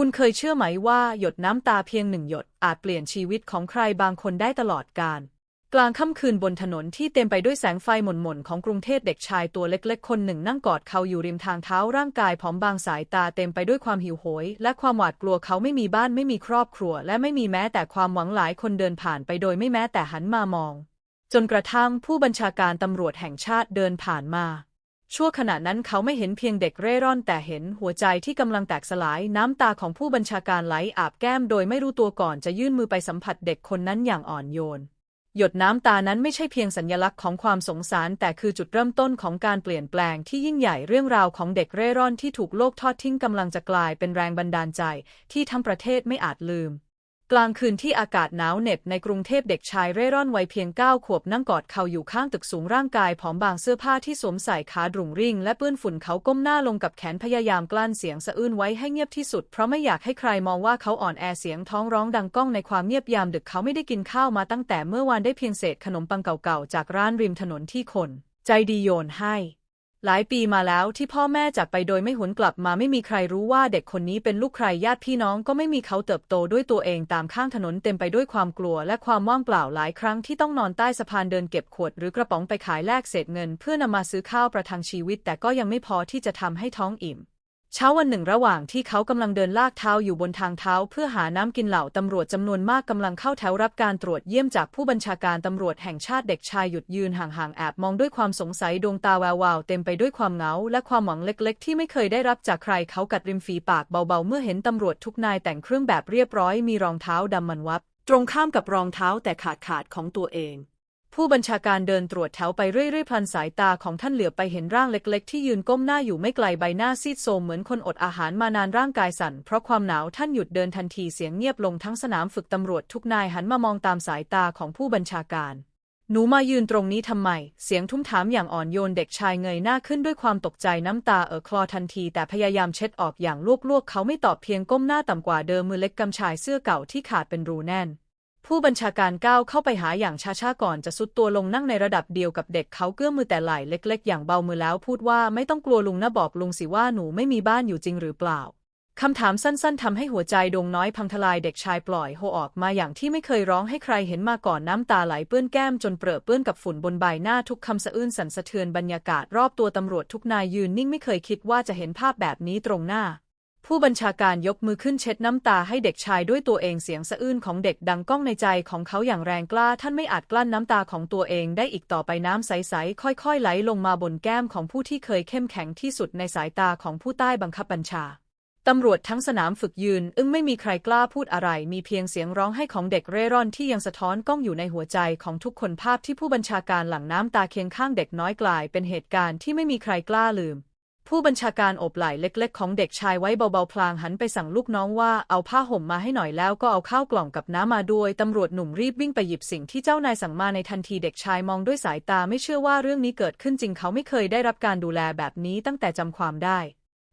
คุณเคยเชื่อไหมว่าหยดน้ำตาเพียงหนึ่งหยดอาจเปลี่ยนชีวิตของใครบางคนได้ตลอดกาลกลางค่ำคืนบนถนนที่เต็มไปด้วยแสงไฟหม่นๆของกรุงเทพเด็กชายตัวเล็กๆ คนหนึ่งนั่งกอดเขาอยู่ริมทางเท้าร่างกายผอมบางสายตาเต็มไปด้วยความหิวโหย และความหวาดกลัวเขาไม่มีบ้านไม่มีครอบครัว และไม่มีแม้แต่ความหวังหลายคนเดินผ่านไปโดยไม่แม้แต่หันมามอง จนกระทั่งผู้บัญชาการตำรวจแห่งชาติเดินผ่านมา ชั่วขณะนั้นเขาไม่เห็นเพียงเด็กเร่ร่อนแต่เห็นหัวใจที่กำลังแตกสลายน้ำตาของผู้บัญชาการไหลอาบแก้มโดยไม่รู้ตัวก่อนจะยื่นมือไปสัมผัสเด็กคนนั้นอย่างอ่อนโยน หยดน้ำตานั้นไม่ใช่เพียงสัญลักษณ์ของความสงสาร แต่คือจุดเริ่มต้นของการเปลี่ยนแปลงที่ยิ่งใหญ่เรื่องราวของเด็กเร่ร่อนที่ถูกโลกทอดทิ้งกำลังจะกลายเป็นแรงบันดาลใจ ที่ทั้งประเทศไม่อาจลืม กลางคืนที่อากาศหนาวเหน็บในกรุงเทพเด็กชายเร่ร่อนวัยเพียงเก้าขวบนั่งกอดเข่าอยู่ข้างตึกสูงร่างกายผอมบางเสื้อผ้าที่สวมใส่ขาดุ่งริ่งและเปื้อนฝุ่นเขาก้มหน้าลงกับแขนพยายามกลั้นเสียงสะอื้นไว้ให้เงียบที่สุด เพราะไม่อยากให้ใครมองว่าเขาอ่อนแอเสียงท้องร้องดังก้องในความเงียบยามดึกเขาไม่ได้กินข้าวมาตั้งแต่เมื่อวานได้เพียงเศษขนมปังเก่าๆจากร้านริมถนนที่คน ใจดีโยนให้ หลายปีมาแล้วที่พ่อแม่จากไปโดยไม่หวนกลับมาไม่มีใครรู้ว่าเด็กคนนี้เป็นลูกใครญาติพี่น้องก็ไม่มีเขาเติบโตด้วยตัวเองตามข้างถนนเต็มไปด้วยความกลัวและความว่างเปล่าหลายครั้งที่ต้องนอนใต้สะพานเดินเก็บขวดหรือกระป๋องไปขายแลกเศษเงิน เพื่อนำมาซื้อข้าวประทังชีวิต แต่ก็ยังไม่พอที่จะทำให้ท้องอิ่ม เช้าวันหนึ่งระหว่างที่เขากำลังเดินลากเท้าอยู่บนทางเท้า เพื่อหาน้ำกินเหล่าตำรวจจำนวนมากกำลังเข้าแถวรับการตรวจเยี่ยมจากผู้บัญชาการตำรวจแห่งชาติเด็กชายหยุดยืนห่างๆแอบมองด้วยความสงสัยดวงตาแวววาวเต็มไปด้วยความเหงา และความหวังเล็กๆ ที่ไม่เคยได้รับจากใครเขากัดริมฝีปากเบาๆ เมื่อเห็นตำรวจทุกนายแต่งเครื่องแบบเรียบร้อยมีรองเท้าดำมันวับ ตรงข้ามกับรองเท้าแต่ขาดขาดของตัวเอง ผู้บัญชาการเดินตรวจแถวไปเรื่อยๆพลันสายตาของท่านเหลือไปเห็นร่างเล็กๆ ที่ยืนก้มหน้าอยู่ไม่ไกลใบหน้าซีดโทรมเหมือนคนอดอาหารมานานร่างกายสั่นเพราะความหนาวท่านหยุดเดินทันทีเสียงเงียบลงทั้งสนามฝึกตำรวจทุกนายหันมามองตามสายตาของผู้บัญชาการ หนูมายืนตรงนี้ทำไม เสียงทุ้มถามอย่างอ่อนโยนเด็กชายเงยหน้าขึ้นด้วยความตกใจน้ำตาเอ่อคลอทันที แต่พยายามเช็ดออกอย่างลวกๆ เขาไม่ตอบเพียงก้มหน้าต่ำกว่าเดิมมือเล็กกำชายเสื้อเก่าที่ขาดเป็นรูแน่น ผู้บัญชาการก้าวเข้าไปหาอย่างช้าๆก่อนจะสุดตัวลงนั่งในระดับเดียวกับเด็กเขาเกื้อมือแต่ไหล่เล็กๆ อย่างเบามือแล้วพูดว่าไม่ต้องกลัวลุงนะบอกลุงสิว่าหนูไม่มีบ้านอยู่จริงหรือเปล่าคำถามสั้นๆทำให้หัวใจดวงน้อยพังทลายเด็กชายปล่อยโฮออกมาอย่างที่ไม่เคยร้องให้ใครเห็นมาก่อนน้ำตาไหลเปื้อนแก้มจนเปรอะเปื้อนกับฝุ่นบนใบหน้าทุกคำสะอื้นสั่นสะเทือนบรรยากาศรอบตัวตำรวจทุกนายยืนนิ่งไม่เคยคิดว่าจะเห็นภาพแบบนี้ตรงหน้า ผู้บัญชาการยกมือขึ้นเช็ดน้ำตาให้เด็กชายด้วยตัวเองเสียงสะอื้นของเด็กดังก้องในใจของเขาอย่างแรงกล้า ท่านไม่อาจกลั้นน้ำตาของตัวเองได้อีกต่อไปน้ำใสๆค่อยๆ ไหลลงมาบนแก้มของผู้ที่เคยเข้มแข็งที่สุดในสายตาของผู้ใต้บังคับบัญชาตำรวจทั้งสนามฝึกยืน อึ้งไม่มีใครกล้าพูดอะไร มีเพียงเสียงร้องไห้ของเด็กเร่ร่อนที่ยังสะท้อนก้องอยู่ในหัวใจของทุกคนภาพที่ผู้บัญชาการหลั่งน้ำตาเคียงข้างเด็กน้อยกลาย เป็นเหตุการณ์ที่ไม่มีใครกล้าลืม ผู้บัญชาการอบไหล่เล็กๆ ของเด็กชายไว้เบาๆ พลางหันไปสั่งลูกน้องว่าเอาผ้าห่มมาให้หน่อยแล้วก็เอาข้าวกล่องกับน้ำมาด้วยตำรวจหนุ่มรีบวิ่งไปหยิบสิ่งที่เจ้านายสั่งมาในทันทีเด็กชายมองด้วยสายตาไม่เชื่อว่าเรื่องนี้เกิดขึ้นจริงเขาไม่เคยได้รับการดูแลแบบนี้ตั้งแต่จำความได้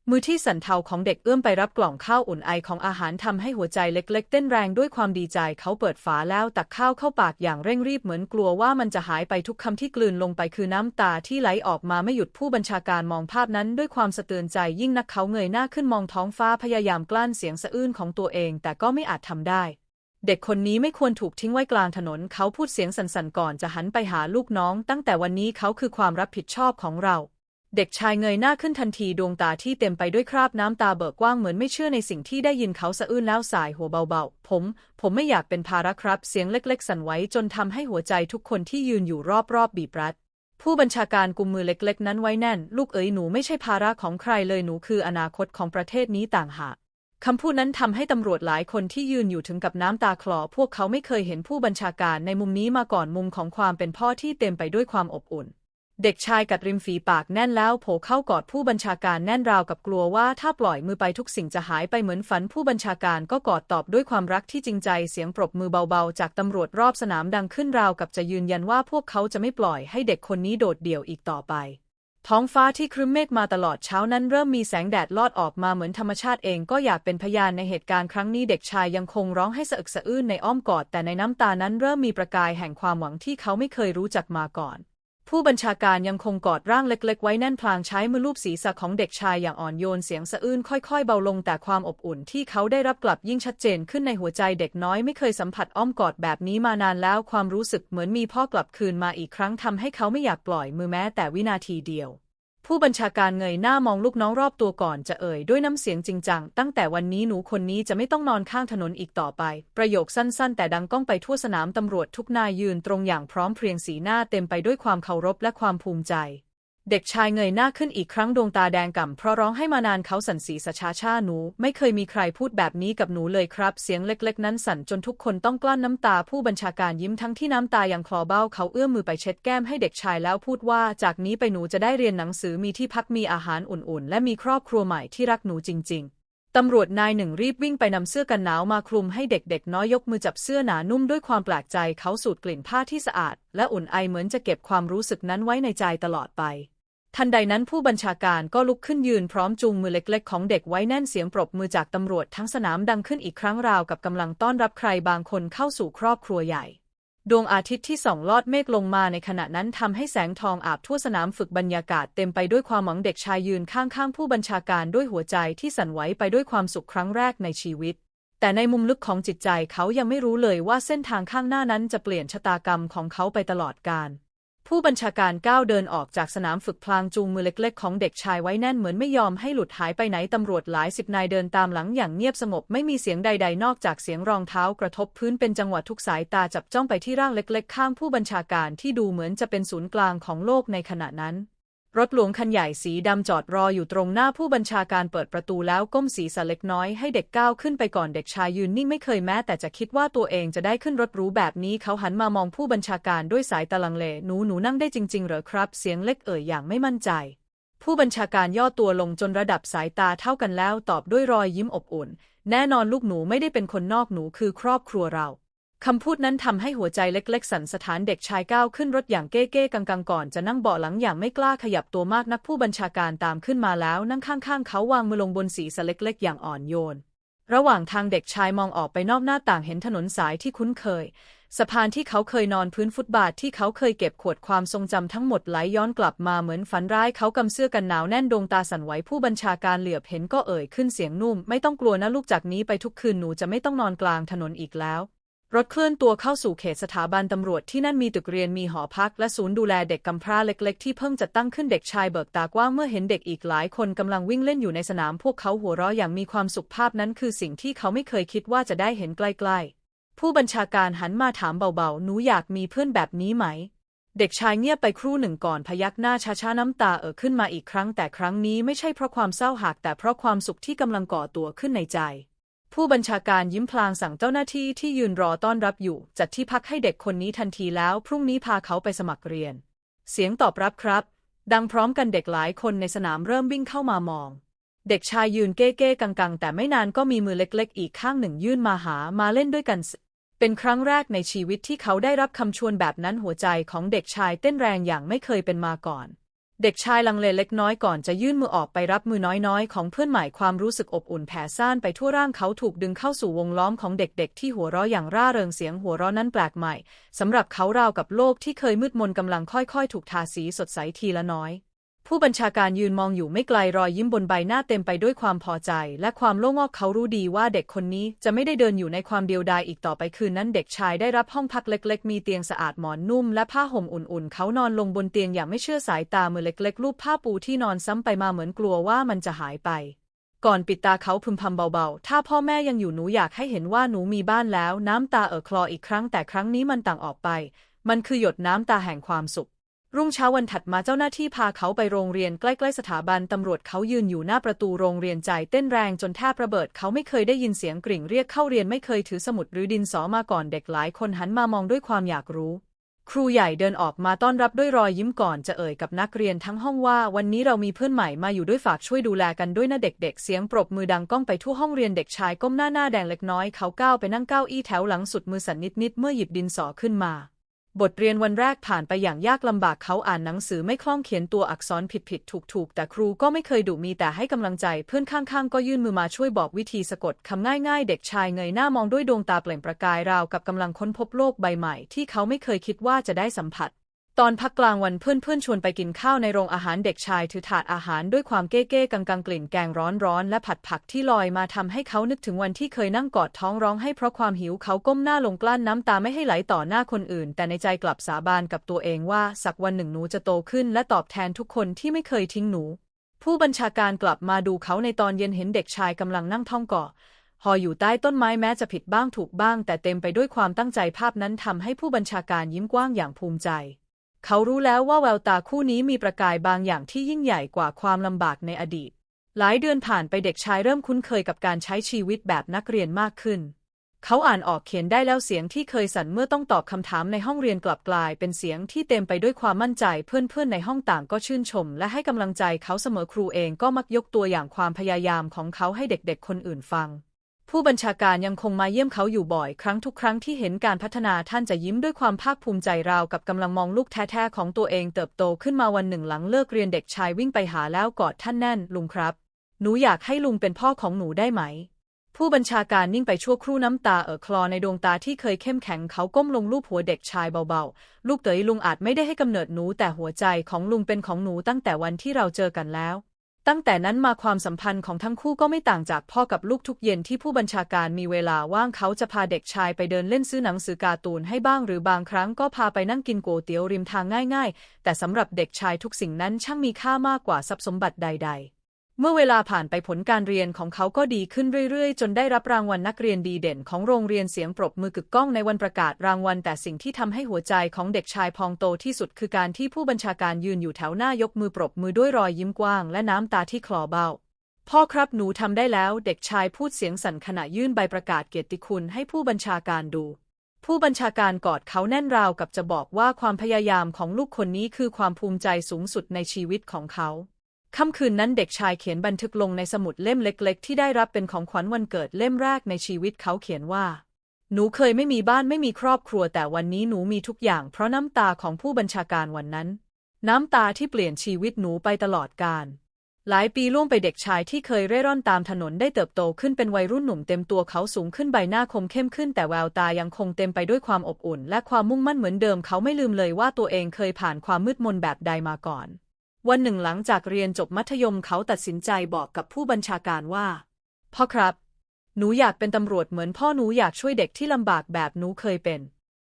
มือที่สั่นเทาของเด็กเอื้อมไปรับกล่องข้าวอุ่นไอของอาหารทำให้หัวใจเล็ก ๆ เต้นแรงด้วยความดีใจเขาเปิดฝาแล้วตักข้าวเข้าปากอย่างเร่งรีบเหมือนกลัวว่ามันจะหายไปทุกคำที่กลืนลงไปคือน้ำตาที่ไหลออกมาไม่หยุดผู้บัญชาการมองภาพนั้นด้วยความสะเตือนใจยิ่งนักเขาเงยหน้าขึ้นมองท้องฟ้าพยายามกลั้นเสียงสะอื้นของตัวเองแต่ก็ไม่อาจทำได้เด็กคนนี้ไม่ควรถูกทิ้งไว้กลางถนน เขาพูดเสียงสั่นๆก่อนจะหันไปหาลูกน้อง ตั้งแต่วันนี้เขาคือความรับผิดชอบของเรา เด็กชายเงยหน้าขึ้นทันทีดวงตาที่เต็มไปด้วยคราบน้ำตาเบิกกว้างเหมือนไม่เชื่อในสิ่งที่ได้ยินเขาสะอื้นแล้วสายหัวเบาๆ ผม ผมไม่อยากเป็นภาระครับ เสียงเล็กๆ สั่นไหวจนทำให้หัวใจทุกคนที่ยืนอยู่รอบๆ บีบรัด ผู้บัญชาการกุมมือเล็กๆ นั้นไว้แน่น ลูกเอ๋ยหนูไม่ใช่ภาระของใครเลยหนูคืออนาคตของประเทศนี้ต่างหากคำพูดนั้นทำให้ตำรวจหลายคนที่ยืนอยู่ถึงกับน้ำตาคลอ พวกเขาไม่เคยเห็นผู้บัญชาการในมุมนี้มาก่อนมุมของความเป็นพ่อที่เต็มไปด้วยความอบอุ่น เด็กชายกัดริมฝีปากแน่นแล้วโผเข้ากอดผู้บัญชาการแน่นราวกับกลัวว่าถ้าปล่อยมือไปทุกสิ่งจะหายไปเหมือนฝันผู้บัญชาการก็กอดตอบด้วยความรักที่จริงใจเสียงปรบมือเบาๆ จากตำรวจรอบสนามดังขึ้นราวกับจะยืนยันว่าพวกเขาจะไม่ปล่อยให้เด็กคนนี้โดดเดี่ยวอีกต่อไป ท้องฟ้าที่ครึ้มเมฆมาตลอดเช้านั้นเริ่มมีแสงแดดลอดออกมาเหมือนธรรมชาติเองก็อยากเป็นพยานในเหตุการณ์ครั้งนี้เด็กชายยังคงร้องให้สะอึกสะอื้นในอ้อมกอดแต่ในน้ำตานั้นเริ่มมีประกายแห่งความหวังที่เขาไม่เคยรู้จักมาก่อน ผู้บัญชาการยังคงกอดร่างเล็ก ๆ ไว้แน่นพลางใช้มือลูบศีรษะของเด็กชายอย่างอ่อนโยนเสียงสะอื้นค่อยๆ เบาลงแต่ความอบอุ่นที่เขาได้รับกลับยิ่งชัดเจนขึ้นในหัวใจเด็กน้อยไม่เคยสัมผัสอ้อมกอดแบบนี้มานานแล้วความรู้สึกเหมือนมีพ่อกลับคืนมาอีกครั้งทำให้เขาไม่อยากปล่อยมือแม้แต่วินาทีเดียว ผู้บัญชาการเงยหน้ามองลูกน้องรอบตัวก่อนจะเอ่ยด้วยน้ำเสียงจริงจัง ตั้งแต่วันนี้หนูคนนี้จะไม่ต้องนอนข้างถนนอีกต่อไป ประโยคสั้นๆ แต่ดังก้องไปทั่วสนามตำรวจทุกนายยืนตรงอย่างพร้อมเพรียงสีหน้าเต็มไปด้วยความเคารพและความภูมิใจ เด็กชายเงยหน้าขึ้นอีกครั้งดวงตาแดงก่ำเพราะร้องให้มานานเขาสั่นสีสะชาชาหนู ไม่เคยมีใครพูดแบบนี้กับหนูเลยครับ เสียงเล็กๆ นั้นสั่นจนทุกคนต้องกลั้นน้ำตาผู้บัญชาการยิ้มทั้งที่น้ำตายังคลอเบ้าเขาเอื้อมมือไปเช็ดแก้มให้เด็กชายแล้วพูดว่า จากนี้ไปหนูจะได้เรียนหนังสือมีที่พักมีอาหารอุ่นๆ และมีครอบครัวใหม่ที่รักหนูจริง ๆตำรวจนายหนึ่งรีบวิ่งไปนำเสื้อกันหนาวมาคลุมให้เด็กๆ น้อยยกมือจับเสื้อหนานุ่มด้วยความแปลกใจเขาสูดกลิ่นผ้าที่สะอาด และอุ่นไอเหมือนจะเก็บความรู้สึกนั้นไว้ในใจตลอดไป ทันใดนั้นผู้บัญชาการก็ลุกขึ้นยืนพร้อมจูงมือเล็กๆ ของเด็กไว้แน่นเสียงปรบมือจากตำรวจทั้งสนามดังขึ้นอีกครั้งราวกับกำลังต้อนรับใครบางคนเข้าสู่ครอบครัวใหญ่ ดวงอาทิตย์ที่ส่องลอดเมฆลงมาในขณะนั้นทำให้แสงทองอาบทั่วสนามฝึกบรรยากาศเต็มไปด้วยความหวังเด็กชายยืนข้างๆ ผู้บัญชาการด้วยหัวใจที่สั่นไหวไปด้วยความสุขครั้งแรกในชีวิตแต่ในมุมลึกของจิตใจเขายังไม่รู้เลยว่าเส้นทางข้างหน้านั้นจะเปลี่ยนชะตากรรมของเขาไปตลอดกาล ผู้บัญชาการก้าวเดินออกจากสนามฝึกพลางจูงมือเล็กๆ ของเด็กชายไว้แน่นเหมือนไม่ยอมให้หลุดหายไปไหนตำรวจหลายสิบนายเดินตามหลังอย่างเงียบสงบไม่มีเสียงใด ๆ นอกจากเสียงรองเท้ากระทบพื้นเป็นจังหวะทุกสายตาจับจ้องไปที่ร่างเล็ก ๆ ข้างผู้บัญชาการที่ดูเหมือนจะเป็นศูนย์กลางของโลกในขณะนั้น รถหลวงคันใหญ่สีดำจอดรออยู่ตรงหน้าผู้บัญชาการเปิดประตูแล้วก้มศีรษะเล็กน้อยให้เด็กก้าวขึ้นไปก่อนเด็กชายยืนนิ่งไม่เคยแม้แต่จะคิดว่าตัวเองจะได้ขึ้นรถรูแบบนี้เขาหันมามองผู้บัญชาการด้วยสายตาลังเลหนูหนูนั่งได้จริง ๆ เหรอครับ เสียงเล็กเอ่ยอย่างไม่มั่นใจ ผู้บัญชาการย่อตัวลงจนระดับสายตาเท่ากันแล้ว ตอบด้วยรอยยิ้มอบอุ่น แน่นอนลูกหนูไม่ได้เป็นคนนอกหนูคือครอบครัวเรา คำพูดนั้นทำให้หัวใจเล็กๆ สั่นสถานเด็กชายก้าวขึ้นรถอย่างเก้ๆกังๆก่อนจะนั่งเบาะหลังอย่างไม่กล้าขยับตัวมากนักผู้บัญชาการตามขึ้นมาแล้วนั่งข้างๆ เขาวางมือลงบนศีรษะเล็กๆ อย่างอ่อนโยน ระหว่างทางเด็กชายมองออกไปนอกหน้าต่างเห็นถนนสายที่คุ้นเคย สะพานที่เขาเคยนอนพื้นฟุตบาทที่เขาเคยเก็บขวดความทรงจำทั้งหมดไหลย้อนกลับมาเหมือนฝันร้ายเขากำเสื้อกันหนาวแน่นดวงตาสั่นไหวผู้บัญชาการเหลือบเห็นก็เอ่ยขึ้นเสียงนุ่ม ไม่ต้องกลัวนะลูกจากนี้ไปทุกคืนหนูจะไม่ต้องนอนกลางถนนอีกแล้ว รถเคลื่อนตัวเข้าสู่เขตสถาบันตำรวจที่นั่นมีตึกเรียนมีหอพักและศูนย์ดูแลเด็กกำพร้าเล็กๆ ที่เพิ่งจัดตั้งขึ้นเด็กชายเบิกตากว้างเมื่อเห็นเด็กอีกหลายคนกำลังวิ่งเล่นอยู่ในสนามพวกเขาหัวเราะอย่างมีความสุขภาพนั้นคือสิ่งที่เขาไม่เคยคิดว่าจะได้เห็นใกล้ๆ ผู้บัญชาการหันมาถามเบาๆ หนูอยากมีเพื่อนแบบนี้ไหม เด็กชายเงียบไปครู่หนึ่งก่อนพยักหน้าช้าๆน้ำตาเอ่อขึ้นมาอีกครั้งแต่ครั้งนี้ไม่ใช่เพราะความเศร้าหากแต่เพราะความสุขที่กำลังก่อตัวขึ้นในใจ ผู้บัญชาการยิ้มพลางสั่งเจ้าหน้าที่ที่ยืนรอต้อนรับอยู่ จัดที่พักให้เด็กคนนี้ทันทีแล้วพรุ่งนี้พาเขาไปสมัครเรียน เสียงตอบรับครับ ดังพร้อมกันเด็กหลายคนในสนามเริ่มวิ่งเข้ามามอง เด็กชายยืนเก้เก้กังกังแต่ไม่นานก็มีมือเล็กๆ อีกข้างหนึ่งยื่นมาหามาเล่นด้วยกัน เป็นครั้งแรกในชีวิตที่เขาได้รับคำชวนแบบนั้นหัวใจของเด็กชายเต้นแรงอย่างไม่เคยเป็นมาก่อน เด็กชายลังเลเล็กน้อยก่อนจะยื่นมือออกไปรับมือน้อยๆ ของเพื่อนใหม่ความรู้สึกอบอุ่นแผ่ซ่านไปทั่วร่างเขาถูกดึงเข้าสู่วงล้อมของเด็กๆ ที่หัวเราะอย่างร่าเริงเสียงหัวเราะนั้นแปลกใหม่สำหรับเขาราวกับโลกที่เคยมืดมนกำลังค่อยๆ ถูกทาสีสดใสทีละน้อย ผู้บัญชาการยืนมองอยู่ไม่ไกลรอยยิ้มบนใบหน้าเต็มไปด้วยความพอใจ และความโล่งอกเขารู้ดีว่าเด็กคนนี้จะไม่ได้เดินอยู่ในความเดียวดายอีกต่อไปคืนนั้นเด็กชายได้รับห้องพักเล็ก ๆ มีเตียงสะอาดหมอนนุ่มและผ้าห่มอุ่นๆ เขานอนลงบนเตียงอย่างไม่เชื่อสายตามือเล็กๆลูบผ้าปูที่นอนซ้ำไปมาเหมือนกลัวว่ามันจะหายไป ก่อนปิดตาเขาพึมพำเบาๆ ถ้าพ่อแม่ยังอยู่หนูอยากให้เห็นว่าหนูมีบ้านแล้ว น้ำตาเอ่อคลออีกครั้งแต่ครั้งนี้มันต่างออกไป มันคือหยดน้ำตาแห่งความสุข รุ่งเช้าวันถัดมาเจ้าหน้าที่พาเขาไปโรงเรียนใกล้ๆสถาบันตำรวจเขายืนอยู่หน้าประตูโรงเรียนใจเต้นแรงจนแทบระเบิด เขาไม่เคยได้ยินเสียงกริ่งเรียกเข้าเรียนไม่เคยถือสมุดหรือดินสอมาก่อนเด็กหลายคนหันมามองด้วยความอยากรู้ ครูใหญ่เดินออกมาต้อนรับด้วยรอยยิ้มก่อนจะเอ่ยกับนักเรียนทั้งห้องว่า วันนี้เรามีเพื่อนใหม่มาอยู่ด้วยฝากช่วยดูแลกันด้วยนะเด็ก ๆ เสียงปรบมือดังก้องไปทั่วห้องเรียนเด็กชายก้มหน้าหน้าแดงเล็กน้อยเขาก้าวไปนั่งเก้าอี้แถวหลังสุดมือสั่นนิดๆเมื่อหยิบดินสอขึ้นมา บทเรียนวันแรกผ่านไปอย่างยากลำบากเขาอ่านหนังสือไม่คล่องเขียนตัวอักษรผิดผิดถูกถูกๆแต่ครูก็ไม่เคยดุมีแต่ให้กำลังใจเพื่อนข้างๆ ก็ยื่นมือมาช่วยบอกวิธีสะกดคำง่ายๆ เด็กชายเงยหน้ามองด้วยดวงตาเปล่งประกายราวกับกำลังค้นพบโลกใบใหม่ที่เขาไม่เคยคิดว่าจะได้สัมผัส ตอนพักกลางวันเพื่อนๆชวนไปกินข้าวในโรงอาหารเด็กชายถือถาดอาหารด้วยความเก้ๆกังๆกลิ่นแกงร้อนๆและผัดผักที่ลอยมาทำให้เขานึกถึงวันที่เคยนั่งกอดท้องร้องให้เพราะความหิวเขาก้มหน้าลงกลั้นน้ำตาไม่ให้ไหลต่อหน้าคนอื่น แต่ในใจกลับสาบานกับตัวเองว่าสักวันหนึ่งหนูจะโตขึ้นและตอบแทนทุกคนที่ไม่เคยทิ้งหนู ผู้บัญชาการกลับมาดูเขาในตอนเย็นเห็นเด็กชายกำลังนั่งท่องก่อหออยู่ใต้ต้นไม้แม้จะผิดบ้างถูกบ้าง แต่เต็มไปด้วยความตั้งใจภาพนั้นทำให้ผู้บัญชาการยิ้มกว้างอย่างภูมิใจ เขารู้แล้วว่าแววตาคู่นี้มีประกายบางอย่างที่ยิ่งใหญ่กว่าความลำบากในอดีต หลายเดือนผ่านไปเด็กชายเริ่มคุ้นเคยกับการใช้ชีวิตแบบนักเรียนมากขึ้น เขาอ่านออกเขียนได้แล้วเสียงที่เคยสั่นเมื่อต้องตอบคำถามในห้องเรียนกลับกลาย เป็นเสียงที่เต็มไปด้วยความมั่นใจเพื่อนๆในห้องต่างก็ชื่นชม และให้กำลังใจเขาเสมอครูเองก็มักยกตัวอย่างความพยายามของเขาให้เด็กๆ คนอื่นฟัง ผู้บัญชาการยังคงมาเยี่ยมเขาอยู่บ่อยครั้งทุกครั้งที่เห็นการพัฒนาท่านจะยิ้มด้วยความภาคภูมิใจราวกับกำลังมองลูกแท้ๆของตัวเองเติบโตขึ้นมาวันหนึ่งหลังเลิกเรียนเด็กชายวิ่งไปหาแล้วกอดท่านแน่น ลุงครับ หนูอยากให้ลุงเป็นพ่อของหนูได้ไหม ผู้บัญชาการนิ่งไปชั่วครู่น้ำตาเอ่อคลอในดวงตาที่เคยเข้มแข็งเขาก้มลงลูบหัวเด็กชายเบาๆ ลูกเต๋ยลุงอาจไม่ได้ให้กำเนิดหนูแต่หัวใจของลุงเป็นของหนูตั้งแต่วันที่เราเจอกันแล้ว ตั้งแต่นั้นมาความสัมพันธ์ของทั้งคู่ก็ไม่ต่างจากพ่อกับลูกทุกเย็นที่ผู้บัญชาการมีเวลาว่างเขาจะพาเด็กชายไปเดินเล่นซื้อหนังสือการ์ตูนให้บ้างหรือบางครั้งก็พาไปนั่งกินก๋วยเตี๋ยวริมทางง่าย ๆ แต่สำหรับเด็กชายทุกสิ่งนั้นช่างมีค่ามากกว่าทรัพย์สมบัติใด ๆ เมื่อเวลาผ่านไปผลการเรียนของเขาก็ดีขึ้นเรื่อยๆ จนได้รับรางวัลนักเรียนดีเด่นของโรงเรียนเสียงปรบมือกึกก้องในวันประกาศรางวัล แต่สิ่งที่ทำให้หัวใจของเด็กชายพองโตที่สุดคือการที่ผู้บัญชาการยืนอยู่แถวหน้ายกมือปรบมือด้วยรอยยิ้มกว้างและน้ำตาที่คลอเบ้า พ่อครับหนูทำได้แล้ว เด็กชายพูดเสียงสั่นขณะยื่นใบประกาศเกียรติคุณให้ผู้บัญชาการดู ผู้บัญชาการกอดเขาแน่นราวกับจะบอกว่าความพยายามของลูกคนนี้คือความภูมิใจสูงสุดในชีวิตของเขา ค่ำคืนนั้นเด็กชายเขียนบันทึกลงในสมุดเล่มเล็ก ๆ ที่ได้รับเป็นของขวัญวันเกิดเล่มแรกในชีวิตเขาเขียนว่า หนูเคยไม่มีบ้านไม่มีครอบครัว แต่วันนี้หนูมีทุกอย่างเพราะน้ำตาของผู้บัญชาการวันนั้น น้ำตาที่เปลี่ยนชีวิตหนูไปตลอดกาลหลายปีล่วงไปเด็กชายที่เคยเร่ร่อนตามถนนได้เติบโตขึ้นเป็นวัยรุ่นหนุ่มเต็มตัวเขาสูงขึ้นใบหน้าคมเข้มขึ้นแต่แววตายังคงเต็มไปด้วยความอบอุ่น และความมุ่งมั่นเหมือนเดิมเขาไม่ลืมเลยว่าตัวเองเคยผ่านความมืดมนแบบใดมาก่อน วันหนึ่งหลังจากเรียนจบมัธยมเขาตัดสินใจบอกกับผู้บัญชาการว่า พ่อครับ หนูอยากเป็นตำรวจเหมือนพ่อหนูอยากช่วยเด็กที่ลำบากแบบหนูเคยเป็น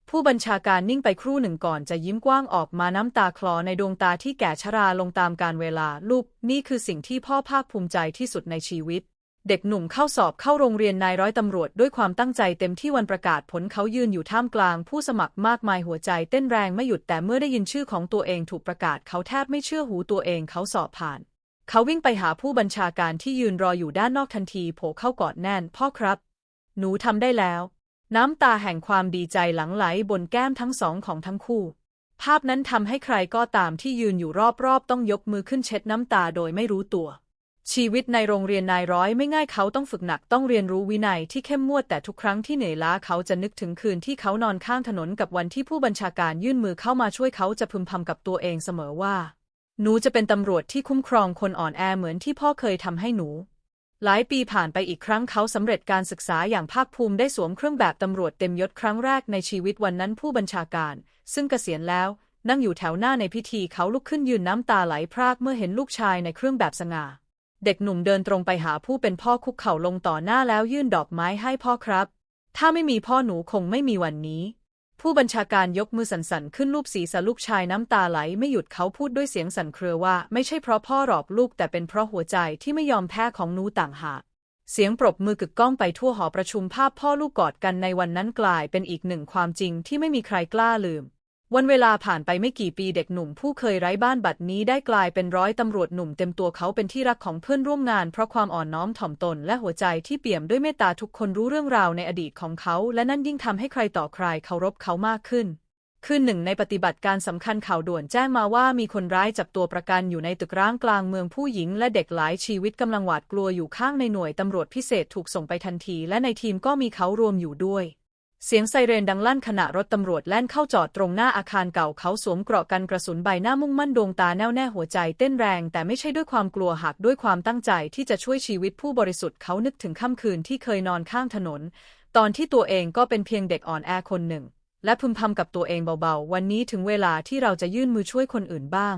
ผู้บัญชาการนิ่งไปครู่หนึ่งก่อนจะยิ้มกว้างออกมาน้ำตาคลอในดวงตาที่แก่ชราลงตามการเวลาลูกนี่คือสิ่งที่พ่อภาคภูมิใจที่สุดในชีวิต เด็กหนุ่มเข้าสอบเข้าโรงเรียนนายร้อยตำรวจด้วยความตั้งใจเต็มที่วันประกาศผลเขายืนอยู่ท่ามกลางผู้สมัครมากมายหัวใจเต้นแรงไม่หยุดแต่เมื่อได้ยินชื่อของตัวเองถูกประกาศเขาแทบไม่เชื่อหูตัวเองเขาสอบผ่าน เขาวิ่งไปหาผู้บัญชาการที่ยืนรออยู่ด้านนอกทันทีโผล่เข้ากอดแน่น พ่อครับ หนูทำได้แล้ว น้ำตาแห่งความดีใจหลั่งไหลบนแก้มทั้งสองของทั้งคู่ ภาพนั้นทำให้ใครก็ตามที่ยืนอยู่รอบๆ ต้องยกมือขึ้นเช็ดน้ำตาโดยไม่รู้ตัว ชีวิตในโรงเรียนนายร้อยไม่ง่ายเขาต้องฝึกหนักต้องเรียนรู้วินัยที่เข้มงวดแต่ทุกครั้งที่เหนื่อยล้าเขาจะนึกถึงคืนที่เขานอนข้างถนนกับวันที่ผู้บัญชาการยื่นมือเข้ามาช่วยเขาจะพึมพำกับตัวเองเสมอว่า หนูจะเป็นตำรวจที่คุ้มครองคนอ่อนแอเหมือนที่พ่อเคยทำให้หนู หลายปีผ่านไปอีกครั้งเขาสำเร็จการศึกษาอย่างภาคภูมิได้สวมเครื่องแบบตำรวจเต็มยศครั้งแรกในชีวิตวันนั้นผู้บัญชาการ ซึ่งเกษียณแล้วนั่งอยู่แถวหน้าในพิธีเขาลุกขึ้นยืนน้ำตาไหลพรากเมื่อเห็นลูกชายในเครื่องแบบสง่า เด็กหนุ่มเดินตรงไปหาผู้เป็นพ่อคุกเข่าลงต่อหน้าแล้วยื่นดอกไม้ให้พ่อครับ ถ้าไม่มีพ่อหนูคงไม่มีวันนี้ ผู้บัญชาการยกมือสั่นๆขึ้นรูปศีรษะลูกชายน้ำตาไหลไม่หยุดเขาพูดด้วยเสียงสั่นเครือว่า ไม่ใช่เพราะพ่อหลอกลูกแต่เป็นเพราะหัวใจที่ไม่ยอมแพ้ของหนูต่างหากเสียงปรบมือกึกก้องไปทั่วหอประชุมภาพพ่อลูกกอดกันในวันนั้นกลายเป็นอีกหนึ่งความจริงที่ไม่มีใครกล้าลืม วันเวลาผ่านไปไม่กี่ปีเด็กหนุ่มผู้เคยไร้บ้านบัดนี้ได้กลายเป็นร้อยตำรวจหนุ่มเต็มตัวเขาเป็นที่รักของเพื่อนร่วมงานเพราะความอ่อนน้อมถ่อมตนและหัวใจที่เปี่ยมด้วยเมตตาทุกคนรู้เรื่องราวในอดีตของเขา และนั่นยิ่งทำให้ใครต่อใครเคารพเขามากขึ้นคืนหนึ่งในปฏิบัติการสำคัญข่าวด่วนแจ้งมาว่ามีคนร้ายจับตัวประกันอยู่ในตึกร้างกลางเมืองผู้หญิงและเด็กหลายชีวิตกำลังหวาดกลัวอยู่ข้างในหน่วยตำรวจพิเศษถูกส่งไปทันที และในทีมก็มีเขารวมอยู่ด้วย เสียงไซเรนดังลั่นขณะรถตำรวจแล่นเข้าจอดตรงหน้าอาคารเก่าเขาสวมเกราะกันกระสุนใบหน้ามุ่งมั่นดวงตาแน่วแน่หัวใจเต้นแรง แต่ไม่ใช่ด้วยความกลัวหากด้วยความตั้งใจที่จะช่วยชีวิตผู้บริสุทธิ์เขานึกถึงค่ำคืนที่เคยนอนข้างถนน ตอนที่ตัวเองก็เป็นเพียงเด็กอ่อนแอคนหนึ่ง และพึมพำกับตัวเองเบาๆ วันนี้ถึงเวลาที่เราจะยื่นมือช่วยคนอื่นบ้าง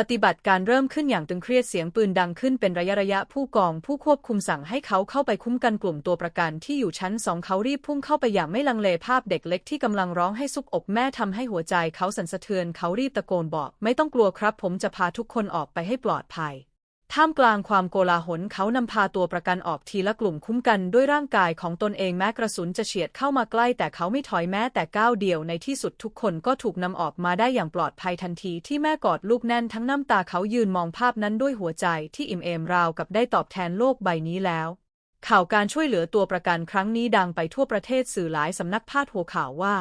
ปฏิบัติการเริ่มขึ้นอย่างตึงเครียดเสียงปืนดังขึ้นเป็นระยะระยะผู้กองผู้ควบคุมสั่งให้เขาเข้าไปคุ้มกันกลุ่มตัวประกันที่อยู่ชั้นสองเขารีบพุ่งเข้าไปอย่างไม่ลังเลภาพเด็กเล็กที่กำลังร้องให้ซุบอกแม่ทำให้หัวใจเขาสั่นสะเทือนเขารีบตะโกนบอก ไม่ต้องกลัวครับ ผมจะพาทุกคนออกไปให้ปลอดภัย ท่ามกลางความโกลาหลเขานำพาตัวประกันออกทีละกลุ่มคุ้มกันด้วยร่างกายของตนเองแม้กระสุนจะเฉียดเข้ามาใกล้ แต่เขาไม่ถอยแม้แต่ก้าวเดียวในที่สุดทุกคนก็ถูกนำออกมาได้อย่างปลอดภัยทันทีที่แม่กอดลูกแน่นทั้งน้ำตาเขายืนมองภาพนั้นด้วยหัวใจที่อิ่มเอมราวกับได้ตอบแทนโลกใบนี้แล้วข่าวการช่วยเหลือตัวประกันครั้งนี้ดังไปทั่วประเทศสื่อหลายสำนักพาดหัวข่าวว่า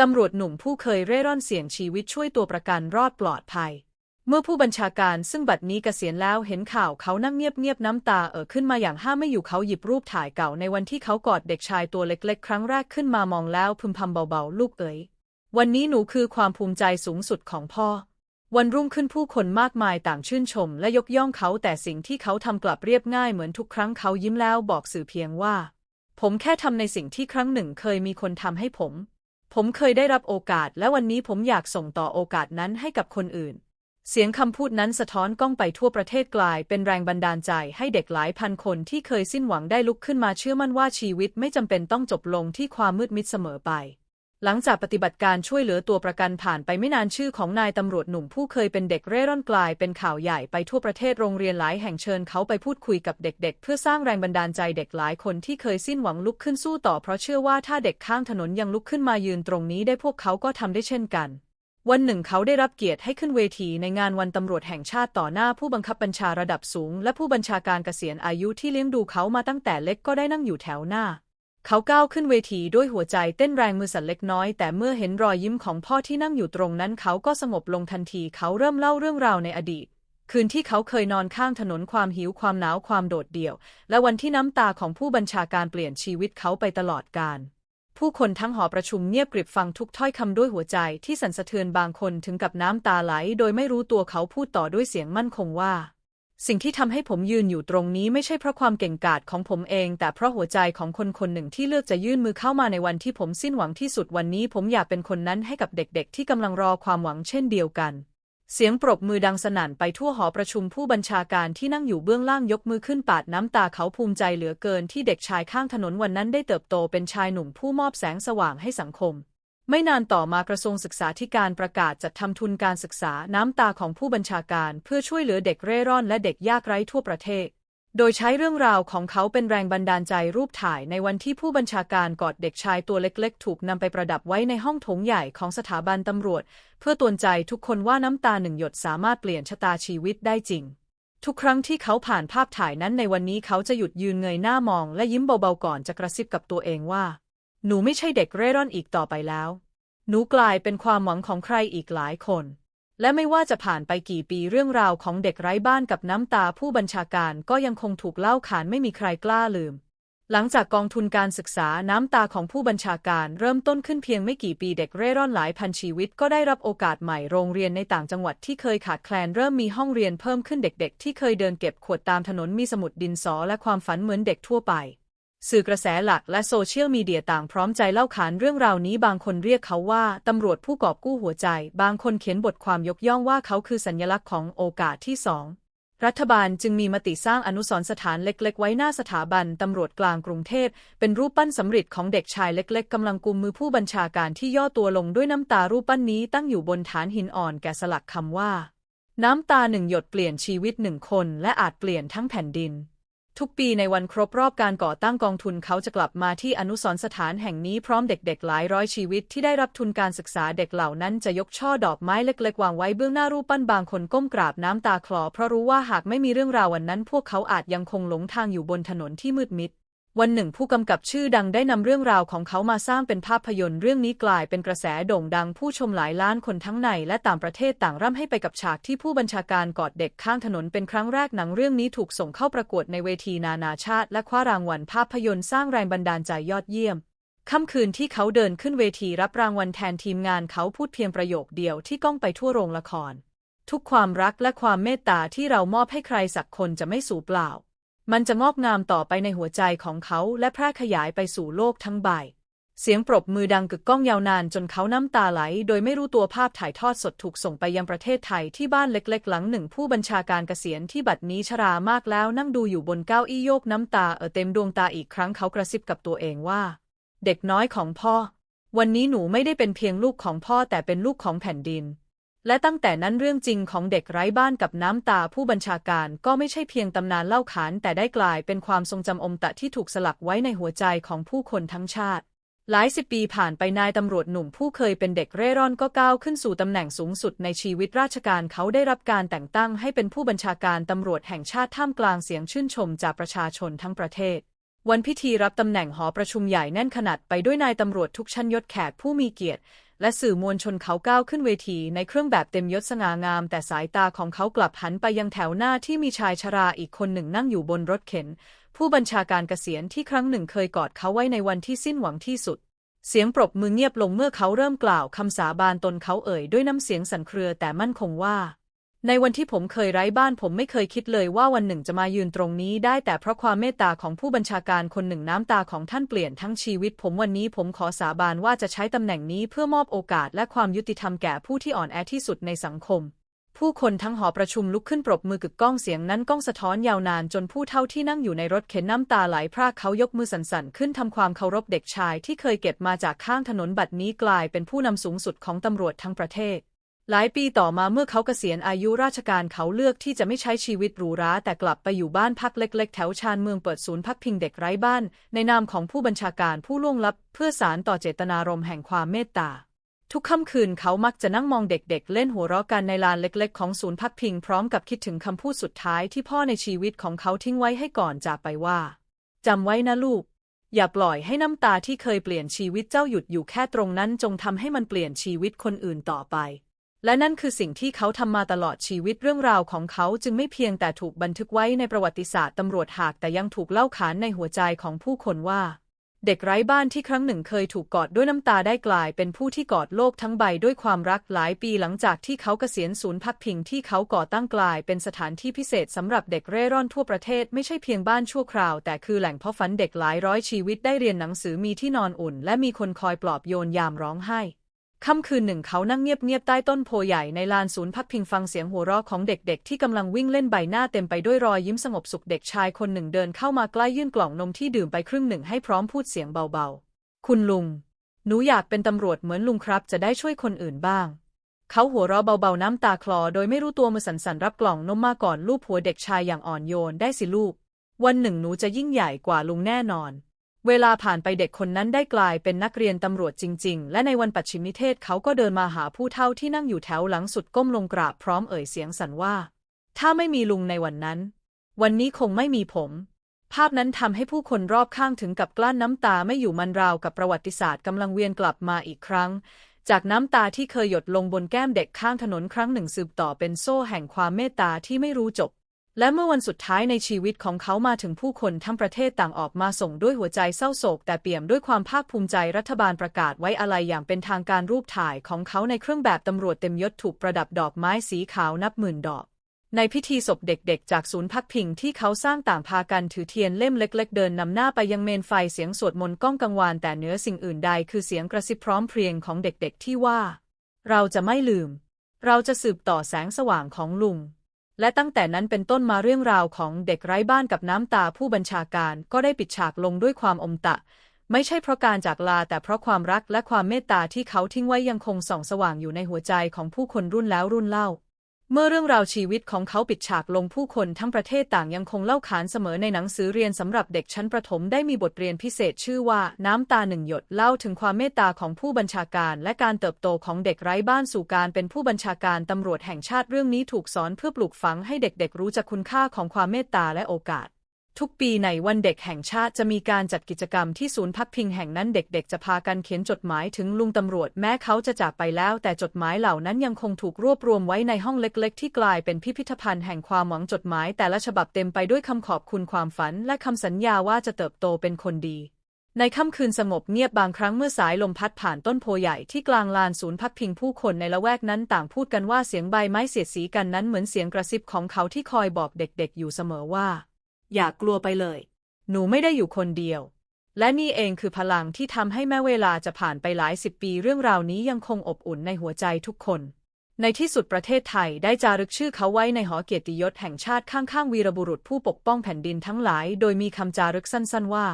ตำรวจหนุ่มผู้เคยเร่ร่อนเสี่ยงชีวิตช่วยตัวประกันรอดปลอดภัย เมื่อผู้บัญชาการซึ่งบัดนี้เกษียณแล้วเห็นข่าวเขานั่งเงียบๆน้ำตาเอ่อขึ้นมาอย่างห้ามไม่อยู่เขาหยิบรูปถ่ายเก่าในวันที่เขากอดเด็กชายตัวเล็กๆ ครั้งแรกขึ้นมามองแล้วพึมพำเบาๆ ลูกเอ๋ยวันนี้หนูคือความภูมิใจสูงสุดของพ่อ วันรุ่งขึ้นผู้คนมากมายต่างชื่นชม และยกย่องเขาแต่สิ่งที่เขาทำกลับเรียบง่ายเหมือนทุกครั้งเขายิ้มแล้วบอกสื่อเพียงว่า ผมแค่ทำในสิ่งที่ครั้งหนึ่งเคยมีคนทำให้ผม ผมเคยได้รับโอกาส และวันนี้ผมอยากส่งต่อโอกาสนั้นให้กับคนอื่น เสียงคำพูดนั้นสะท้อนกล้องไปทั่วประเทศกลายเป็นแรงบันดาลใจให้เด็กหลายพันคนที่เคยสิ้นหวังได้ลุกขึ้นมาเชื่อมั่นว่าชีวิตไม่จำเป็นต้องจบลงที่ความมืดมิดเสมอไป หลังจากปฏิบัติการช่วยเหลือตัวประกันผ่านไปไม่นานชื่อของนายตำรวจหนุ่มผู้เคยเป็นเด็กเร่ร่อนกลายเป็นข่าวใหญ่ไปทั่วประเทศโรงเรียนหลายแห่งเชิญเขาไปพูดคุยกับเด็กๆ เพื่อสร้างแรงบันดาลใจเด็กหลายคนที่เคยสิ้นหวังลุกขึ้นสู้ต่อเพราะเชื่อว่าถ้าเด็กข้างถนนยังลุกขึ้นมายืนตรงนี้ได้พวกเขาก็ทำได้เช่นกัน วันหนึ่งเขาได้รับเกียรติให้ขึ้นเวทีในงานวันตำรวจแห่งชาติต่อหน้าผู้บังคับบัญชาระดับสูง และผู้บัญชาการเกษียณอายุที่เลี้ยงดูเขามาตั้งแต่เล็กก็ได้นั่งอยู่แถวหน้า เขาก้าวขึ้นเวทีด้วยหัวใจเต้นแรงมือสั่นเล็กน้อย แต่เมื่อเห็นรอยยิ้มของพ่อที่นั่งอยู่ตรงนั้นเขาก็สงบลงทันทีเขาเริ่มเล่าเรื่องราวในอดีต คืนที่เขาเคยนอนข้างถนนความหิวความหนาวความโดดเดี่ยว และวันที่น้ำตาของผู้บัญชาการเปลี่ยนชีวิตเขาไปตลอดกาล ผู้คนทั้งหอประชุมเงียบกริบฟังทุกถ้อยคำด้วยหัวใจที่สั่นสะเทือนบางคนถึงกับน้ำตาไหล โดยไม่รู้ตัวเขาพูดต่อด้วยเสียงมั่นคงว่า สิ่งที่ทำให้ผมยืนอยู่ตรงนี้ไม่ใช่เพราะความเก่งกาจของผมเอง แต่เพราะหัวใจของคนคนหนึ่งที่เลือกจะยื่นมือเข้ามาในวันที่ผมสิ้นหวังที่สุดวันนี้ ผมอยากเป็นคนนั้นให้กับเด็กๆ ที่กำลังรอความหวังเช่นเดียวกัน เสียงปรบมือดังสนั่นไปทั่วหอประชุมผู้บัญชาการที่นั่งอยู่เบื้องล่างยกมือขึ้นปาดน้ำตาเขาภูมิใจเหลือเกินที่เด็กชายข้างถนนวันนั้นได้เติบโตเป็นชายหนุ่มผู้มอบแสงสว่างให้สังคม ไม่นานต่อมากระทรวงศึกษาธิการประกาศจัดทำทุนการศึกษาน้ำตาของผู้บัญชาการ เพื่อช่วยเหลือเด็กเร่ร่อนและเด็กยากไร้ทั่วประเทศ โดยใช้เรื่องราวของเขาเป็นแรงบันดาลใจรูปถ่ายในวันที่ผู้บัญชาการกอดเด็กชายตัวเล็กๆ ถูกนำไปประดับไว้ในห้องโถงใหญ่ของสถาบันตำรวจ เพื่อตือนใจทุกคนว่าน้ำตาหนึ่งหยดสามารถเปลี่ยนชะตาชีวิตได้จริง ทุกครั้งที่เขาผ่านภาพถ่ายนั้นในวันนี้เขาจะหยุดยืนเงยหน้ามอง และยิ้มเบาๆก่อนจะกระซิบกับตัวเองว่า หนูไม่ใช่เด็กเร่ร่อนอีกต่อไปแล้ว หนูกลายเป็นความหวังของใครอีกหลายคน และไม่ว่าจะผ่านไปกี่ปีเรื่องราวของเด็กไร้บ้านกับน้ำตาผู้บัญชาการก็ยังคงถูกเล่าขานไม่มีใครกล้าลืม หลังจากกองทุนการศึกษาน้ำตาของผู้บัญชาการเริ่มต้นขึ้นเพียงไม่กี่ปีเด็กเร่ร่อนหลายพันชีวิตก็ได้รับโอกาสใหม่โรงเรียนในต่างจังหวัดที่เคยขาดแคลนเริ่มมีห้องเรียนเพิ่มขึ้นเด็กๆ ที่เคยเดินเก็บขวดตามถนนมีสมุดดินสอและความฝันเหมือนเด็กทั่วไป สื่อกระแสหลักและโซเชียลมีเดียต่างพร้อมใจเล่าขานเรื่องราวนี้บางคนเรียกเขาว่า ตำรวจผู้กอบกู้หัวใจ บางคนเขียนบทความยกย่องว่าเขาคือสัญลักษณ์ของโอกาสที่สองรัฐบาลจึงมีมติสร้างอนุสรณ์สถานเล็ก ๆ ไว้หน้าสถาบันตำรวจกลางกรุงเทพ เป็นรูปปั้นสำริดของเด็กชายเล็ก ๆกำลังกุมมือผู้บัญชาการที่ย่อตัวลงด้วยน้ำตารูปปั้นนี้ตั้งอยู่บนฐานหินอ่อนแกะสลักคำว่า น้ำตาหนึ่งหยดเปลี่ยนชีวิตหนึ่งคนและอาจเปลี่ยนทั้งแผ่นดิน ทุกปีในวันครบรอบการก่อตั้งกองทุนเขาจะกลับมาที่อนุสรณ์สถานแห่งนี้พร้อมเด็กๆ หลายร้อยชีวิตที่ได้รับทุนการศึกษาเด็กเหล่านั้นจะยกช่อดอกไม้เล็กๆ วางไว้เบื้องหน้ารูปปั้นบางคนก้มกราบน้ำตาคลอเพราะรู้ว่าหากไม่มีเรื่องราววันนั้น พวกเขาอาจยังคงหลงทางอยู่บนถนนที่มืดมิด วันหนึ่งผู้กำกับชื่อดังได้นำเรื่องราวของเขามาสร้างเป็นภาพยนตร์เรื่องนี้กลายเป็นกระแสโด่งดังผู้ชมหลายล้านคนทั้งในและต่างประเทศต่างร่ำให้ไปกับฉากที่ผู้บัญชาการกอดเด็กข้างถนนเป็นครั้งแรกหนังเรื่องนี้ถูกส่งเข้าประกวดในเวทีนานาชาติ และคว้ารางวัลภาพยนตร์สร้างแรงบันดาลใจยอดเยี่ยมค่ำคืนที่เขาเดินขึ้นเวทีรับรางวัลแทนทีมงานเขาพูดเพียงประโยคเดียวที่ก้องไปทั่วโรงละคร ทุกความรักและความเมตตาที่เรามอบให้ใครสักคนจะไม่สูญเปล่า มันจะงอกงามต่อไปในหัวใจของเขาและแพร่ขยายไปสู่โลกทั้งใบ เสียงปรบมือดังกึกก้องยาวนานจนเขาน้ำตาไหล โดยไม่รู้ตัวภาพถ่ายทอดสดถูกส่งไปยังประเทศไทยที่บ้านเล็กๆ หลังหนึ่งผู้บัญชาการเกษียณที่บัดนี้ชรามากแล้วนั่งดูอยู่บนเก้าอี้โยกน้ำตาเออเต็มดวงตาอีกครั้งเขากระซิบกับตัวเองว่า เด็กน้อยของพ่อ วันนี้หนูไม่ได้เป็นเพียงลูกของพ่อแต่เป็นลูกของแผ่นดิน และตั้งแต่นั้นเรื่องจริงของเด็กไร้บ้านกับน้ำตาผู้บัญชาการก็ไม่ใช่เพียงตำนานเล่าขานแต่ได้กลายเป็นความทรงจำอมตะที่ถูกสลักไว้ในหัวใจของผู้คนทั้งชาติ หลายสิบปีผ่านไปนายตำรวจหนุ่มผู้เคยเป็นเด็กเร่ร่อนก็ก้าวขึ้นสู่ตำแหน่งสูงสุดในชีวิตราชการเขาได้รับการแต่งตั้งให้เป็นผู้บัญชาการตำรวจแห่งชาติท่ามกลางเสียงชื่นชมจากประชาชนทั้งประเทศวันพิธีรับตำแหน่งหอประชุมใหญ่แน่นขนาดไปด้วยนายตำรวจทุกชั้นยศแขกผู้มีเกียรติ และสื่อมวลชนเขาก้าวขึ้นเวทีในเครื่องแบบเต็มยศสง่างาม แต่สายตาของเขากลับหันไปยังแถวหน้าที่มีชายชราอีกคนหนึ่งนั่งอยู่บนรถเข็น ผู้บัญชาการเกษียณที่ครั้งหนึ่งเคยกอดเขาไว้ในวันที่สิ้นหวังที่สุด เสียงปรบมือเงียบลงเมื่อเขาเริ่มกล่าวคำสาบานตนเขาเอ่ยด้วยน้ำเสียงสั่นเครือแต่มั่นคงว่า ในวันที่ผมเคยไร้บ้านผมไม่เคยคิดเลยว่าวันหนึ่งจะมายืนตรงนี้ได้แต่เพราะความเมตตาของผู้บัญชาการคนหนึ่งน้ำตาของท่านเปลี่ยนทั้งชีวิต ผมวันนี้ผมขอสาบานว่าจะใช้ตำแหน่งนี้เพื่อมอบโอกาสและความยุติธรรมแก่ผู้ที่อ่อนแอที่สุดในสังคม ผู้คนทั้งหอประชุมลุกขึ้นปรบมือกึกก้องเสียงนั้นก้องสะท้อนยาวนานจนผู้เท่าที่นั่งอยู่ในรถเข็นน้ำตาไหลพรากเขายกมือสั่นๆขึ้นทำความเคารพเด็กชายที่เคยเก็บมาจากข้างถนนบัดนี้กลายเป็นผู้นำสูงสุดของตำรวจทั้งประเทศ หลายปีต่อมาเมื่อเขาเกษียณอายุราชการเขาเลือกที่จะไม่ใช้ชีวิตหรูหราแต่กลับไปอยู่บ้านพักเล็ก ๆ แถวชานเมืองเปิดศูนย์พักพิงเด็กไร้บ้าน ในนามของผู้บัญชาการผู้ล่วงลับ เพื่อสารต่อเจตนารมณ์แห่งความเมตตา ทุกค่ำคืนเขามักจะนั่งมองเด็กๆเล่นหัวเราะกันในลานเล็ก ๆ ของศูนย์พักพิงพร้อมกับคิดถึงคำพูดสุดท้ายที่พ่อในชีวิตของเขาทิ้งไว้ให้ก่อนจากไปว่าจำไว้นะลูก อย่าปล่อยให้น้ำตาที่เคยเปลี่ยนชีวิตเจ้าหยุดอยู่แค่ตรงนั้นจงทำให้มันเปลี่ยนชีวิตคนอื่นต่อไป และนั่นคือสิ่งที่เขาทำมาตลอดชีวิตเรื่องราวของเขาจึงไม่เพียงแต่ถูกบันทึกไว้ในประวัติศาสตร์ตำรวจหากแต่ยังถูกเล่าขานในหัวใจของผู้คนว่า เด็กไร้บ้านที่ครั้งหนึ่งเคยถูกกอดด้วยน้ำตาได้กลาย เป็นผู้ที่กอดโลกทั้งใบด้วยความรักหลายปีหลังจากที่เขาเกษียณศูนย์พักพิงที่เขาก่อตั้งกลาย เป็นสถานที่พิเศษสำหรับเด็กเร่ร่อนทั่วประเทศไม่ใช่เพียงบ้านชั่วคราว แต่คือแหล่งเพาะฝันเด็กหลายร้อยชีวิตได้เรียนหนังสือมีที่นอนอุ่น และมีคนคอยปลอบโยนยามร้องไห้ ค่ำคืนหนึ่งเขานั่งเงียบๆใต้ต้นโพใหญ่ในลานศูนย์พักพิงฟังเสียงหัวเราะของเด็กๆ ที่กำลังวิ่งเล่นใบหน้าเต็มไปด้วยรอยยิ้มสงบสุขเด็กชายคนหนึ่งเดินเข้ามาใกล้ยื่นกล่องนมที่ดื่มไปครึ่งหนึ่งให้พร้อมพูดเสียงเบาๆ คุณลุง หนูอยากเป็นตำรวจเหมือนลุงครับ จะได้ช่วยคนอื่นบ้าง เขาหัวเราะเบาๆน้ำตาคลอ โดยไม่รู้ตัวมือสั่นๆรับกล่องนมมาก่อนลูบหัวเด็กชายอย่างอ่อนโยนได้สิลูก วันหนึ่งหนูจะยิ่งใหญ่กว่าลุงแน่นอน เวลาผ่านไปเด็กคนนั้นได้กลายเป็นนักเรียนตำรวจจริง ๆ และในวันปัจฉิมนิเทศเขาก็เดินมาหาผู้เฒ่าที่นั่งอยู่แถวหลังสุดก้มลงกราบพร้อมเอ่ยเสียงสั่นว่า ถ้าไม่มีลุงในวันนั้น วันนี้คงไม่มีผม ภาพนั้นทำให้ผู้คนรอบข้างถึงกับกลั้นน้ำตาไม่อยู่มันราวกับประวัติศาสตร์กำลังเวียนกลับมาอีกครั้ง จากน้ำตาที่เคยหยดลงบนแก้มเด็กข้างถนนครั้งหนึ่งสืบต่อเป็นโซ่แห่งความเมตตาที่ไม่รู้จบ และเมื่อวันสุดท้ายในชีวิตของเขามาถึงผู้คนทั้งประเทศต่างออกมาส่งด้วยหัวใจเศร้าโศก แต่เปี่ยมด้วยความภาคภูมิใจรัฐบาลประกาศไว้อะไรอย่างเป็นทางการรูปถ่ายของเขาในเครื่องแบบตำรวจเต็มยศถูกประดับดอกไม้สีขาวนับหมื่นดอก ในพิธีศพเด็กๆ จากศูนย์พักพิงที่เขาสร้างต่างพากันถือเทียนเล่มเล็ก ๆ เดินนำหน้าไปยังเมนไฟเสียงสวดมนต์ก้องกังวานแต่เนื้อสิ่งอื่นใดคือเสียงกระซิบพร้อมเพรียงของเด็กๆ ที่ว่า เราจะไม่ลืม เราจะสืบต่อแสงสว่างของลุง และตั้งแต่นั้นเป็นต้นมาเรื่องราวของเด็กไร้บ้านกับน้ำตาผู้บัญชาการก็ได้ปิดฉากลงด้วยความอมตะ ไม่ใช่เพราะการจากลาแต่เพราะความรักและความเมตตาที่เขาทิ้งไว้ยังคงส่องสว่างอยู่ในหัวใจของผู้คนรุ่นแล้วรุ่นเล่า เมื่อเรื่องราวชีวิตของเขาปิดฉากลงผู้คนทั้งประเทศต่างยังคงเล่าขานเสมอในหนังสือเรียนสำหรับเด็กชั้นประถมได้มีบทเรียนพิเศษชื่อว่าน้ำตาหนึ่งหยดเล่าถึงความเมตตาของผู้บัญชาการ และการเติบโตของเด็กไร้บ้านสู่การเป็นผู้บัญชาการตำรวจแห่งชาติเรื่องนี้ถูกสอนเพื่อปลูกฝังให้เด็กๆรู้จักคุณค่าของความเมตตาและโอกาส ทุกปีในวันเด็กแห่งชาติจะมีการจัดกิจกรรมที่ศูนย์พักพิงแห่งนั้นเด็กๆ จะพากันเขียนจดหมายถึงลุงตำรวจแม้เขาจะจากไปแล้ว แต่จดหมายเหล่านั้นยังคงถูกรวบรวมไว้ในห้องเล็กๆ ที่กลายเป็นพิพิธภัณฑ์แห่งความหวังจดหมาย แต่ละฉบับเต็มไปด้วยคำขอบคุณความฝัน และคำสัญญาว่าจะเติบโตเป็นคนดี ในค่ำคืนสงบเงียบบางครั้งเมื่อสายลมพัดผ่านต้นโพใหญ่ที่กลางลานศูนย์พักพิงผู้คนในละแวกนั้นต่างพูดกันว่าเสียงใบไม้เสียดสีกันนั้นเหมือนเสียงกระซิบของเขาที่คอยบอกเด็ก ๆ อยู่เสมอว่า อย่ากลัวไปเลย หนูไม่ได้อยู่คนเดียว และนี่เองคือพลังที่ทำให้แม้เวลาจะผ่านไปหลายสิบปีเรื่องราวนี้ยังคงอบอุ่นในหัวใจทุกคน ในที่สุดประเทศไทยได้จารึกชื่อเขาไว้ในหอเกียรติยศแห่งชาติข้างๆวีรบุรุษผู้ปกป้องแผ่นดินทั้งหลาย โดยมีคำจารึกสั้นๆว่า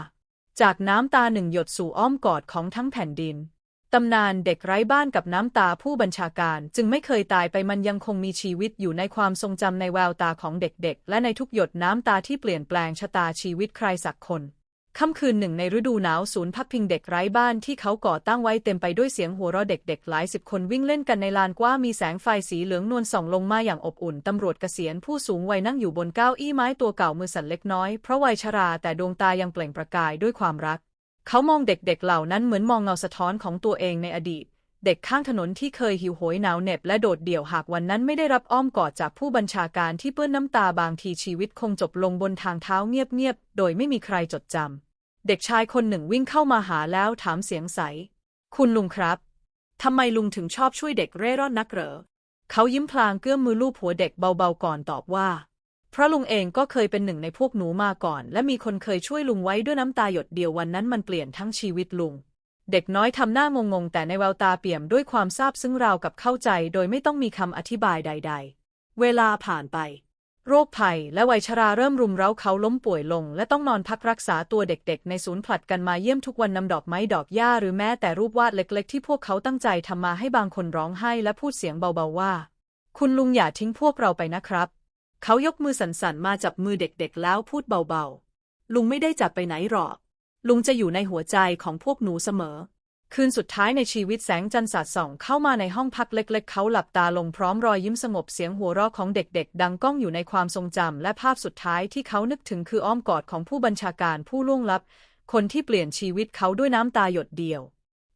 จากน้ำตาหนึ่งหยดสู่อ้อมกอดของทั้งแผ่นดิน ตำนานเด็กไร้บ้านกับน้ำตาผู้บัญชาการ จึงไม่เคยตายไปมันยังคงมีชีวิตอยู่ในความทรงจำในแววตาของเด็กๆ และในทุกหยดน้ำตาที่เปลี่ยนแปลงชะตาชีวิตใครสักคนค่ำคืนหนึ่งในฤดูหนาวศูนย์พักพิงเด็กไร้บ้านที่เขาก่อตั้งไว้เต็มไปด้วยเสียงหัวเราะเด็กๆ หลายสิบคนวิ่งเล่นกันในลานกว้างมีแสงไฟสีเหลืองนวลส่องลงมาอย่างอบอุ่น ตำรวจเกษียณผู้สูงวัยนั่งอยู่บนเก้าอี้ไม้ตัวเก่ามือสั่นเล็กน้อย เพราะวัยชราแต่ดวงตายังเปล่งประกายด้วยความรัก เขามองเด็กๆเหล่านั้นเหมือนมองเงาสะท้อนของตัวเองในอดีต เด็กข้างถนนที่เคยหิวโหยหนาวเหน็บและโดดเดี่ยวหากวันนั้นไม่ได้รับอ้อมกอดจากผู้บัญชาการที่เปื้อนน้ำตาบางทีชีวิตคงจบลงบนทางเท้าเงียบๆ โดยไม่มีใครจดจำ เด็กชายคนหนึ่งวิ่งเข้ามาหาแล้วถามเสียงใส คุณลุงครับ ทำไมลุงถึงชอบช่วยเด็กเร่ร่อนนักเหรอ เขายิ้มพลางเกื้อมมือลูบหัวเด็กเบาๆก่อนตอบว่า เพราะลุงเองก็เคยเป็นหนึ่งในพวกหนูมาก่อน และมีคนเคยช่วยลุงไว้ด้วยน้ำตาหยดเดียววันนั้นมันเปลี่ยนทั้งชีวิตลุง เด็กน้อยทำหน้างงๆแต่ในแววตาเปี่ยมด้วยความซาบซึ้งราวกับเข้าใจ โดยไม่ต้องมีคำอธิบายใด ๆ เวลาผ่านไป โรคภัยและวัยชราเริ่มรุมเร้าเขาล้มป่วยลง และต้องนอนพักรักษาตัวเด็กๆ ในศูนย์ผลัดกันมาเยี่ยมทุกวันนำดอกไม้ดอกหญ้าหรือแม้แต่รูปวาดเล็ก ๆ ที่พวกเขาตั้งใจทำมาให้บางคนร้องไห้และพูดเสียงเบาๆว่า คุณลุงอย่าทิ้งพวกเราไปนะครับ เขายกมือสั่นๆมาจับมือเด็กๆแล้วพูดเบาๆ ลุงไม่ได้จับไปไหนหรอก ลุงจะอยู่ในหัวใจของพวกหนูเสมอ คืนสุดท้ายในชีวิตแสงจันทร์สาดส่องเข้ามาในห้องพักเล็กๆ เขาหลับตาลงพร้อมรอยยิ้มสงบเสียงหัวเราะของเด็กๆ ดังก้องอยู่ในความทรงจำและภาพสุดท้ายที่เขานึกถึงคืออ้อมกอดของผู้บัญชาการผู้ล่วงลับ คนที่เปลี่ยนชีวิตเขาด้วยน้ำตาหยดเดียว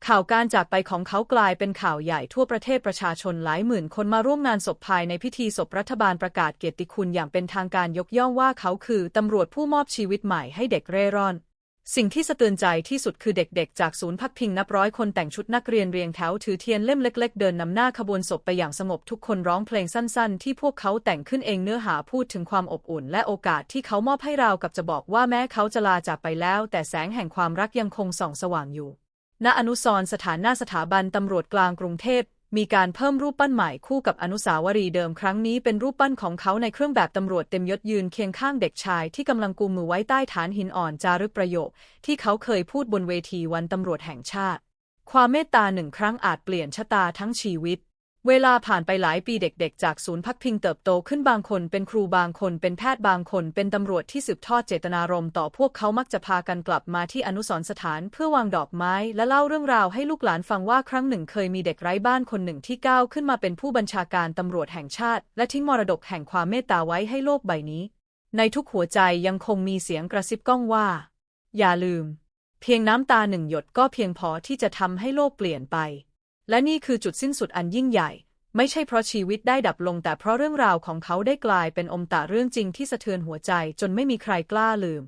ข่าวการจากไปของเขากลายเป็นข่าวใหญ่ทั่วประเทศประชาชนหลายหมื่นคนมาร่วมงานศพภายในพิธีศพรัฐบาลประกาศเกียรติคุณอย่างเป็นทางการยกย่องว่าเขาคือตำรวจผู้มอบชีวิตใหม่ให้เด็กเร่ร่อน สิ่งที่สะเตือนใจที่สุดคือเด็กๆ จากศูนย์พักพิงนับร้อยคนแต่งชุดนักเรียนเรียงแถวถือเทียนเล่มเล็ก ๆ เดินนำหน้าขบวนศพไปอย่างสงบทุกคนร้องเพลงสั้น ๆ ที่พวกเขาแต่งขึ้นเองเนื้อหาพูดถึงความอบอุ่น และโอกาสที่เขามอบให้เรากับจะบอกว่าแม้เขาจะลาจากไปแล้ว แต่แสงแห่งความรักยังคงส่องสว่างอยู่ ณอนุสรสถานหน้าสถาบันตำรวจกลางกรุงเทพมีการเพิ่มรูปปั้นใหม่คู่กับอนุสาวรีย์เดิมครั้งนี้เป็นรูปปั้นของเขาในเครื่องแบบตำรวจเต็มยศยืนเคียงข้างเด็กชายที่กำลังกุมมือไว้ใต้ฐานหินอ่อนจารึกประโยค ที่เขาเคยพูดบนเวทีวันตำรวจแห่งชาติ ความเมตตาหนึ่งครั้งอาจเปลี่ยนชะตาทั้งชีวิต เวลาผ่านไปหลายปีเด็กๆ จากศูนย์พักพิงเติบโตขึ้นบางคนเป็นครูบางคนเป็นแพทย์บางคนเป็นตำรวจที่สืบทอดเจตนารมณ์ต่อพวกเขามักจะพากันกลับมาที่อนุสรสถานเพื่อวางดอกไม้ และเล่าเรื่องราวให้ลูกหลานฟังว่าครั้งหนึ่งเคยมีเด็กไร้บ้านคนหนึ่งที่ก้าวขึ้นมาเป็นผู้บัญชาการตำรวจแห่งชาติ และทิ้งมรดกแห่งความเมตตาไว้ให้โลกใบนี้ ในทุกหัวใจยังคงมีเสียงกระซิบก้องว่า อย่าลืม เพียงน้ำตาหนึ่งหยดก็เพียงพอที่จะทำให้โลกเปลี่ยนไป และนี่คือจุดสิ้นสุดอันยิ่งใหญ่ ไม่ใช่เพราะชีวิตได้ดับลงแต่เพราะเรื่องราวของเขาได้กลายเป็นอมตะเรื่องจริงที่สะเทือนหัวใจจนไม่มีใครกล้าลืม